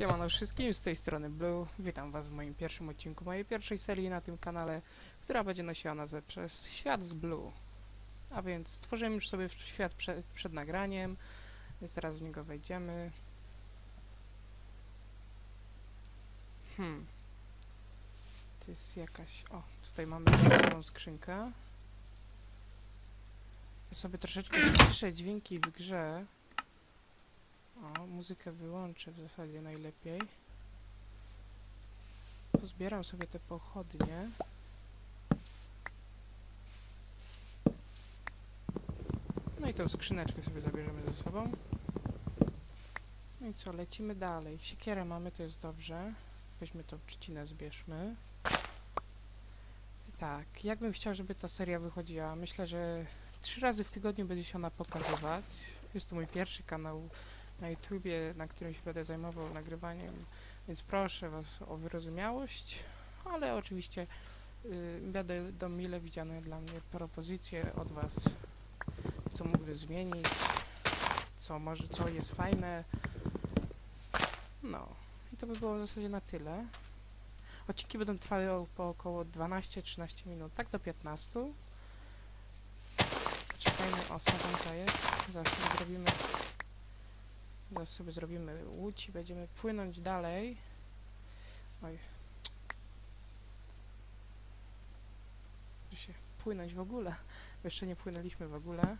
Siemano wszystkim, z tej strony Blue. Witam was w moim pierwszym odcinku mojej pierwszej serii na tym kanale, która będzie nosiła nazwę przez Świat z Blue. A więc stworzyłem już sobie świat przed, przed nagraniem, więc teraz w niego wejdziemy. Hmm. To jest jakaś... O, tutaj mamy dodatkową skrzynkę. Ja sobie troszeczkę ciszę dźwięki w grze. O, muzykę wyłączę w zasadzie najlepiej. Pozbieram sobie te pochodnie. No i tą skrzyneczkę sobie zabierzemy ze sobą. No i co, lecimy dalej. Siekierę mamy, to jest dobrze. Weźmy tą trzcinę, zbierzmy. Tak, jak bym chciał, żeby ta seria wychodziła? Myślę, że trzy razy w tygodniu będzie się ona pokazywać. Jest to mój pierwszy kanał na YouTubie, na którym się będę zajmował nagrywaniem, więc proszę Was o wyrozumiałość, ale oczywiście y, będę do mile widziane dla mnie propozycje od Was, co mógłbym zmienić, co może, co jest fajne. No, i to by było w zasadzie na tyle. Odcinki będą trwały po około 12-13 minut, tak do 15. Czekajmy, o, sadzonka jest. Zaraz sobie zrobimy Zaraz sobie zrobimy łódź i będziemy płynąć dalej. Oj. Się płynąć w ogóle. Jeszcze nie płynęliśmy w ogóle.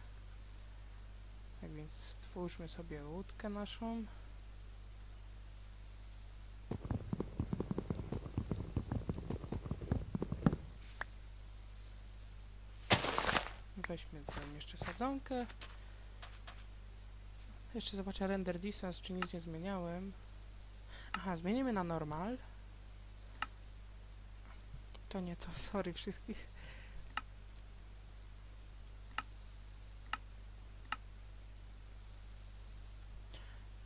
Tak więc stwórzmy sobie łódkę naszą. Weźmy tam jeszcze sadzonkę. Jeszcze zobaczę render distance, czy nic nie zmieniałem. Aha, zmienimy na normal. To nie to, sorry wszystkich.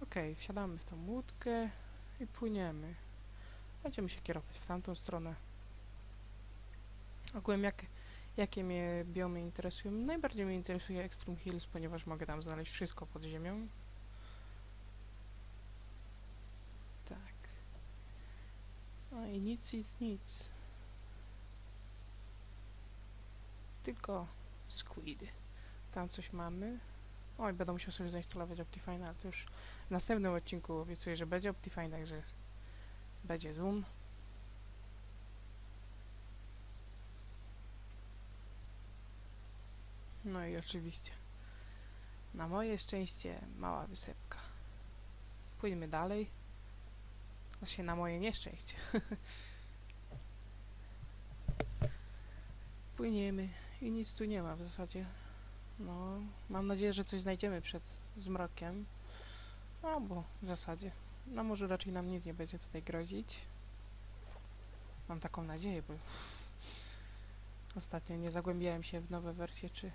Okej, wsiadamy w tą łódkę i płyniemy. Będziemy się kierować w tamtą stronę. Ogółem jak, jakie mnie biomy interesują? Najbardziej mnie interesuje Extreme Hills, ponieważ mogę tam znaleźć wszystko pod ziemią. Tak. No i nic, nic, nic. Tylko squidy. Tam coś mamy. Oj, będę musiał sobie zainstalować Optifine, ale to już w następnym odcinku obiecuję, że będzie Optifine, także będzie zoom. No i oczywiście na moje szczęście mała wysepka. Pójdźmy dalej. Znaczy na moje nieszczęście. Płyniemy i nic tu nie ma w zasadzie. No, mam nadzieję, że coś znajdziemy przed zmrokiem. Albo w zasadzie. Na morzu raczej nam nic nie będzie tutaj grozić. Mam taką nadzieję, bo ostatnio nie zagłębiałem się w nowe wersje, czy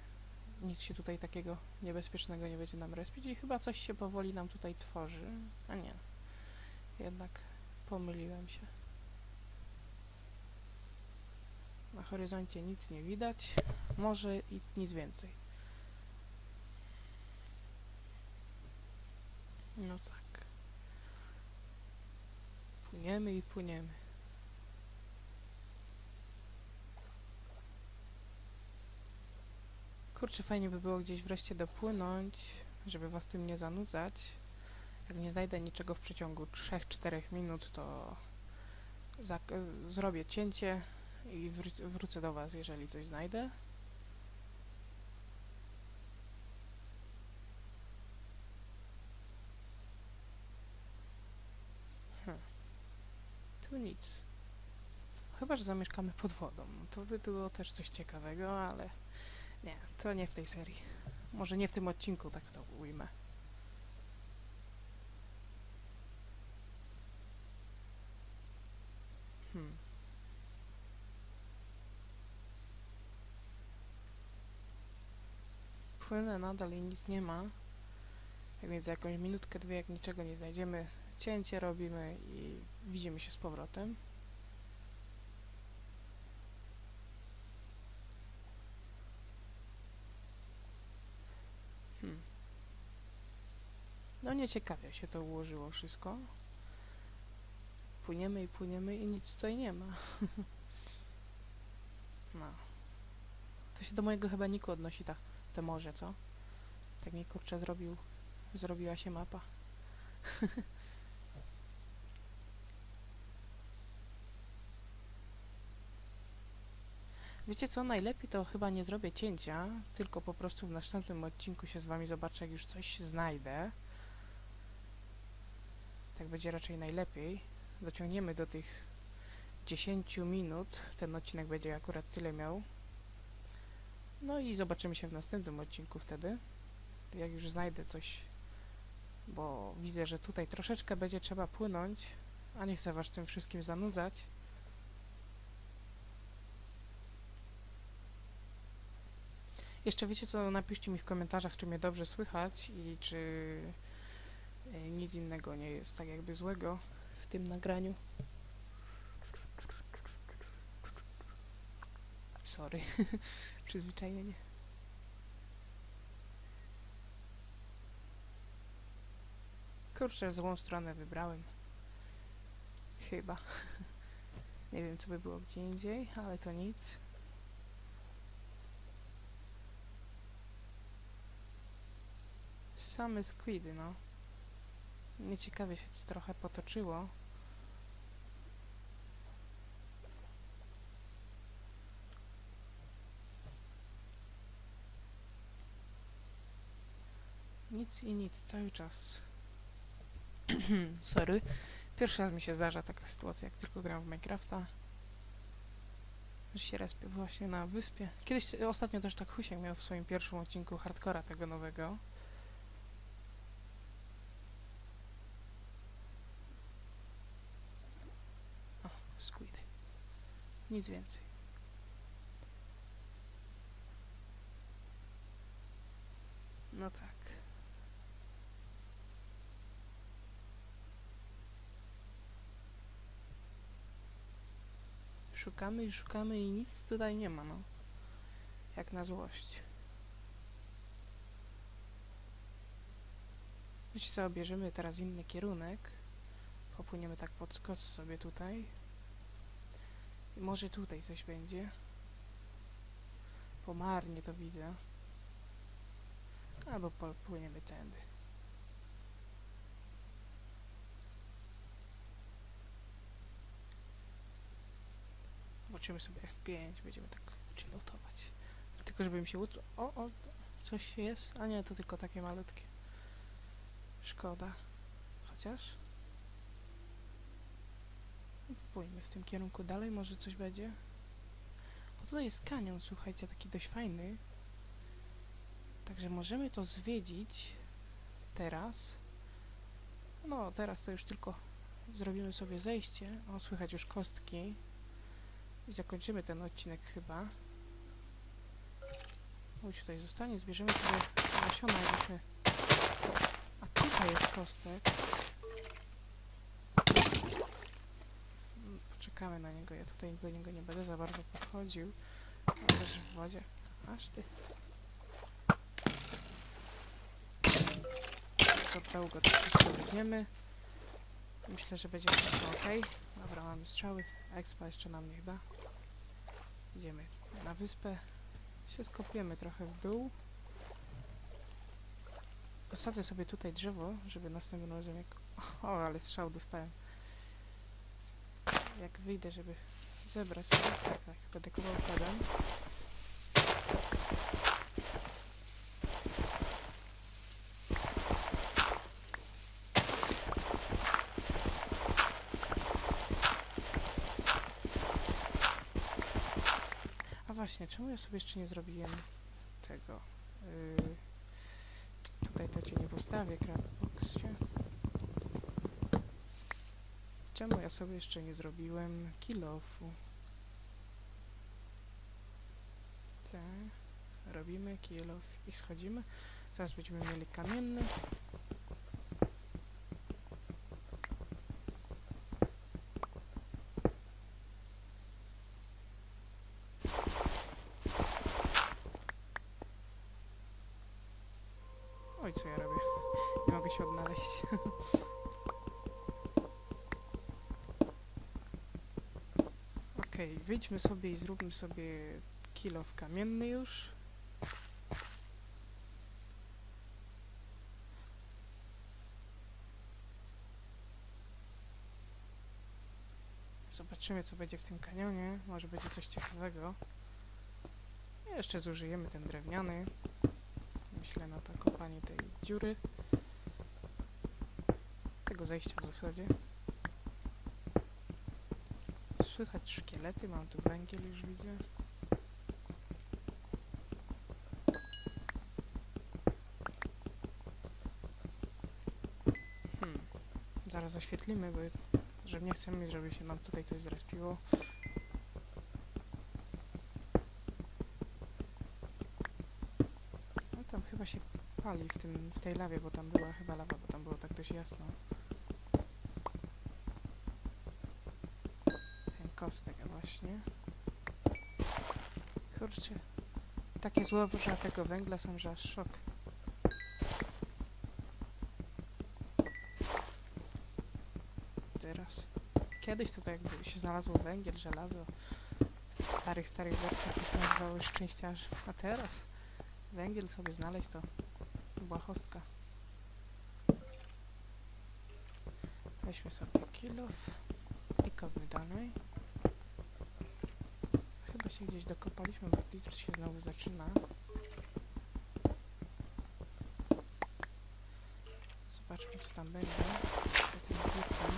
nic się tutaj takiego niebezpiecznego nie będzie nam respić i chyba coś się powoli nam tutaj tworzy. A nie. Jednak pomyliłem się. Na horyzoncie nic nie widać. Może i nic więcej. No tak. Płyniemy i płyniemy. Kurczę, fajnie by było gdzieś wreszcie dopłynąć, żeby was tym nie zanudzać. Jak nie znajdę niczego w przeciągu 3-4 minut, to zrobię cięcie i wró- wrócę do was, jeżeli coś znajdę. Hm. Tu nic. Chyba, że zamieszkamy pod wodą. To by było też coś ciekawego, ale nie, to nie w tej serii. Może nie w tym odcinku, tak to ujmę. Hmm. Płynę nadal i nic nie ma. Tak więc za jakąś minutkę, dwie, jak niczego nie znajdziemy, cięcie robimy i widzimy się z powrotem. No nieciekawie się to ułożyło wszystko. płyniemy i płyniemy i nic tutaj nie ma. no. To się do mojego chyba niku odnosi ta, to morze, co? Tak mi kurczę zrobił, zrobiła się mapa. Wiecie co, najlepiej to chyba nie zrobię cięcia, tylko po prostu w następnym odcinku się z wami zobaczę, jak już coś znajdę. Tak będzie raczej najlepiej. Dociągniemy do tych 10 minut. Ten odcinek będzie akurat tyle miał. No i zobaczymy się w następnym odcinku wtedy. Jak już znajdę coś, bo widzę, że tutaj troszeczkę będzie trzeba płynąć, a nie chcę was tym wszystkim zanudzać. Jeszcze wiecie co, napiszcie mi w komentarzach, czy mnie dobrze słychać i czy nic innego nie jest tak jakby złego w tym nagraniu. Sorry, przyzwyczajenie. Kurczę, złą stronę wybrałem. Chyba. Nie wiem, co by było gdzie indziej, ale to nic. Same squidy, no. Nieciekawie się tu trochę potoczyło. Nic i nic, cały czas. Sorry. Pierwszy raz mi się zdarza taka sytuacja, jak tylko gram w Minecrafta. Że się respię właśnie na wyspie. Kiedyś, ostatnio też tak Husiek miał w swoim pierwszym odcinku hardcora tego nowego. O, squidy. Nic więcej. No tak. Szukamy i szukamy i nic tutaj nie ma, no. Jak na złość. Wiecie co, bierzemy teraz inny kierunek. Popłyniemy tak pod skos sobie tutaj. Może tutaj coś będzie. Pomarnie to widzę. Albo popłyniemy tędy. Włączymy sobie F5, będziemy tak chilloutować. Tylko żeby mi się utro... O, o, coś jest? A nie, to tylko takie malutkie. Szkoda. Chociaż... Pójdźmy w tym kierunku dalej, może coś będzie. O, tutaj jest kanion, słuchajcie, taki dość fajny. Także możemy to zwiedzić teraz. No, teraz to już tylko zrobimy sobie zejście. O, słychać już kostki. I zakończymy ten odcinek chyba. Chodź tutaj zostanie, zbierzemy sobie nasiona, jakbyśmy... A tutaj jest kostek. Poczekamy na niego, ja tutaj do niego nie będę za bardzo podchodził. Też w wodzie. Aż ty. Dobra, go wszystko weźmiemy. Myślę, że będzie wszystko ok. Dobra, mamy strzały. Expa jeszcze nam niech da. Idziemy na wyspę. Się skopiemy trochę w dół. Posadzę sobie tutaj drzewo, żeby następnym razem jak... O, ale strzał dostałem. Jak wyjdę, żeby zebrać sobie... Tak, tak, będę kował kładem. A właśnie, czemu ja sobie jeszcze nie zrobiłem tego? Yy, tutaj to cię nie postawię, Crapboxcie. Czemu ja sobie jeszcze nie zrobiłem kilofu? Tak, robimy kilof i schodzimy. Teraz będziemy mieli kamienny. Wyjdźmy sobie i zróbmy sobie kilo w kamienny już. Zobaczymy, co będzie w tym kanionie. Może będzie coś ciekawego. Jeszcze zużyjemy ten drewniany. Myślę na to kopanie tej dziury. Tego zejścia w zasadzie. Słychać szkielety, mam tu węgiel już widzę. Hmm. Zaraz oświetlimy, bo że nie chcemy, żeby się nam tutaj coś zrespiło. No tam chyba się pali w, tym, w tej lawie, bo tam była chyba lawa, bo tam było tak dość jasno. Ten kostek, właśnie. Kurczę. Takie złoża tego węgla są, że aż szok. Teraz. Kiedyś to tak jakby się znalazło węgiel, żelazo. W tych starych, starych wersjach to się nazywało szczęściarzy. A teraz węgiel sobie znaleźć to błahostka. Weźmy sobie kilof i kopmy dalej. Chyba się gdzieś dokopaliśmy, bo glitch się znowu zaczyna. Zobaczmy co tam będzie. Co tym glitchem.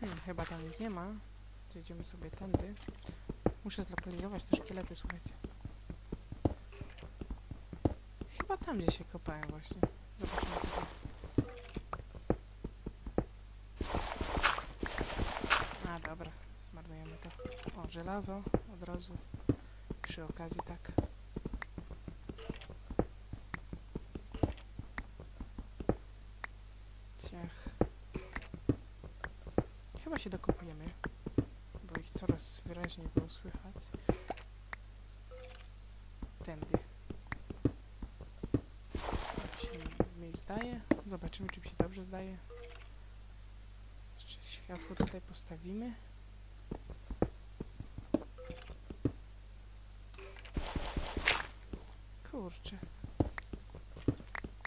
Hmm, chyba tam nic nie ma. Zejdziemy sobie tędy. Muszę zlokalizować te szkielety, słuchajcie. Chyba tam gdzie się kopałem właśnie. Zobaczymy tutaj. A, dobra. Zmarnujemy to. O, żelazo. Od razu. Przy okazji, tak. Ciach. Chyba się dokopujemy, coraz wyraźniej było słychać. Tędy. Jak się mi zdaje. Zobaczymy, czy mi się dobrze zdaje. Jeszcze światło tutaj postawimy. Kurczę.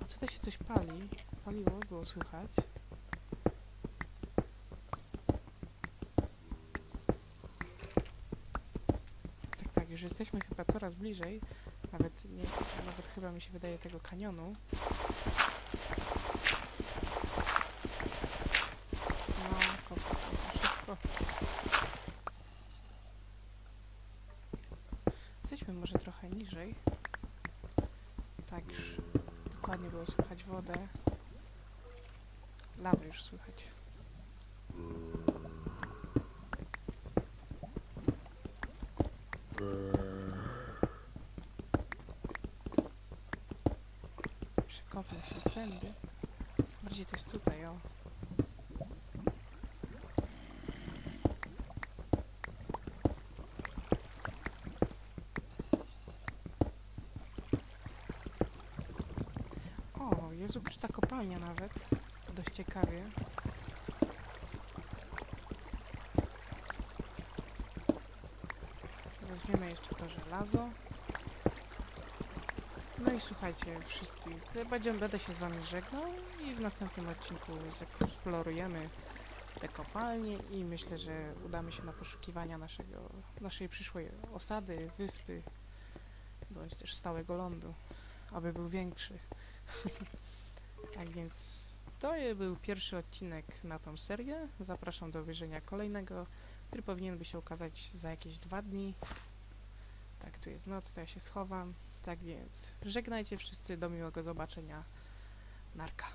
A tutaj się coś pali. Paliło, było słychać. Tak, tak, już jesteśmy chyba coraz bliżej. Nawet, nie, nawet chyba mi się wydaje tego kanionu. No, kopa, kopa, szybko. Zejdźmy może trochę niżej. Tak, już dokładnie było słychać wodę. Lawę już słychać. Przekopnę się tędy. Bardziej to jest tutaj, o. O, jest ukryta kopalnia nawet. To dość ciekawie. Weźmiemy jeszcze to żelazo. No i słuchajcie, wszyscy, będziemy, będę się z wami żegnał i w następnym odcinku zeksplorujemy te kopalnie i myślę, że udamy się na poszukiwania naszego, naszej przyszłej osady, wyspy, bądź też stałego lądu, aby był większy. tak więc to był pierwszy odcinek na tą serię. Zapraszam do obejrzenia kolejnego, który powinien by się ukazać za jakieś dwa dni. Tak, tu jest noc, to ja się schowam. Tak więc żegnajcie wszyscy, do miłego zobaczenia. Narka.